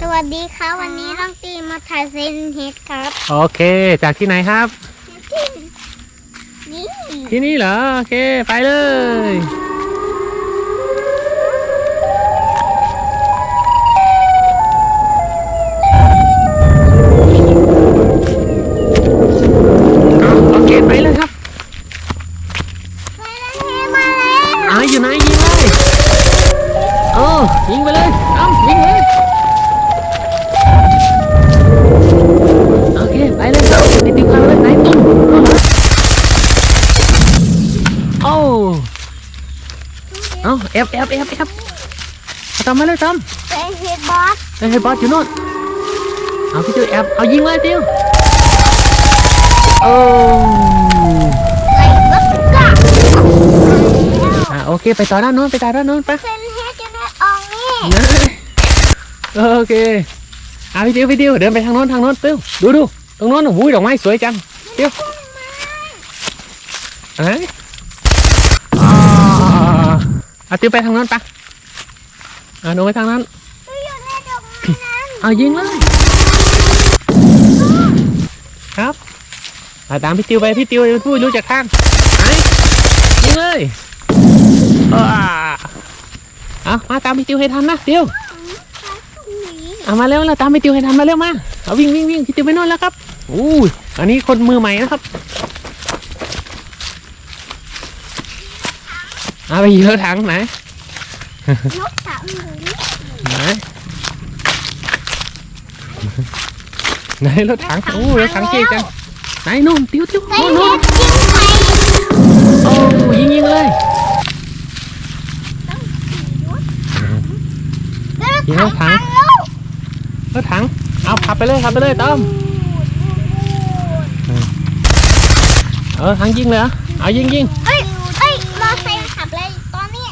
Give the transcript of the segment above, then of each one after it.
สวัสดีครับวันนี้น้องตีมาถ่ายเซนเฮดครับโอเค จากที่ไหนครับ นี่ที่นี่เหรอ โอเค ไปเลย โอเค ไปเลยครับมาแล้วมาแล้ว อ่าอยู่ไหนยิงเลยโอ้ยิงไปเลย เอา อาเอฟเอฟเอฟเอฟทำมาเลยทเป็นเฮดบอสำเฮ้ยบอสอยู่โน่นเอาพี่ติวแอฟเอายิงเลยติวโอ้ไอ้บักกะอ่าโอเคไปต่อด้านโน้นไปต่อด้านโน้นไปเซนเฮดจะได้ออกนี่นะโอเคเอาพี่ติวพี่ติวเดินไปทางโน้นทางโน้นติวดูดูตรงโน้นโอ้โหดอกไม้สวยจังติวเอ้ยอ่าเอา ติวไปทางโน้นปะเอาหนูไปทางนั้นตัวอยู่ในดอกไม้นั้นเอายิงเลยครับเอาตามพี่ติวไปพี่ติวเป็นผู้รู้จักทางไหนยิงเลยอ่าเอามาตามพี่ติวให้ทันนะติวตรงนี้เอามาเร็วแล้วตามไปติวให้ทันมาเร็วมาเอาวิ่งวิ่งวิ่งพี่ติวไปโน่นแล้วครับอู้ยอันนี้คนมือใหม่นะครับ เอาไปเหยียบถังไหนนกสามหนูนี่ไหนไหนรถถังอู้รถถังเจ๊จังไหนนู่นติวติวเซนนู่นเฮนู่นดยิงไปโอ้ยิงยิงเลยแล้วยิงรถถังแล้วรถถังเอาขับไปเลยขับไปเลยต้อมเออถังยิงเลยเหรอเอายิงยิง เอ้ยเอ้ยมอไซค์ขับเลยตอนนี้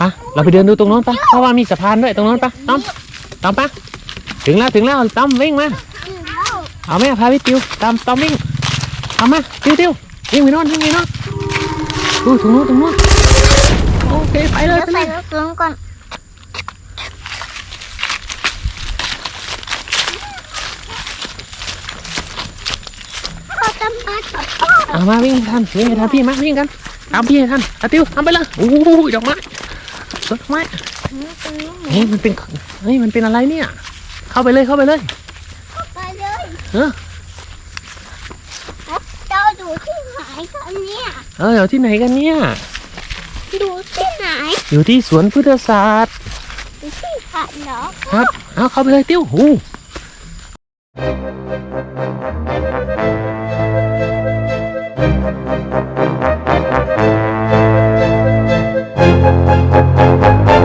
ปะเราไปเดินดูตรงโน้นปะเพราะว่ามีสะพานด้วยตรงโน้นปะต้อมต้อมปะถึงแล้วถึงแล้วต้อมวิ่งมาถึงแล้วเอาแม่พาพี่ติวตามต้อมวิ่งเอามาติวติววิ่งไปโน่นวิ่งไปโน่นดูตรงโน้นตรงโน้นโอเคไปเลเดี๋ยยวไปเลใส่ยรถลงก่อนเขาจะมาตัดอ้อเอามาวิ่งให้ทันวิ่งให้ทันพี่มาวิ่งกัน เอามพี่ท่านอาติวทำไปเลยโอ้ยดอกไม้ดอกไม้เฮ้ยมันเป็นเฮ้ยมันเป็นอะไรเนี่ย เข้าไปเลยเข้าไปเลยเข้าไปเลยเออเราอยู่ที่ไหนกันเนี่ยเอออยู่ที่ไหนกันเนี่ยอยู่ที่ไหน อยู่ที่สวนพฤกษศาสตร์อยู่ที่ผัดเหรอครับเอาเข้าไปเลยติ้วหู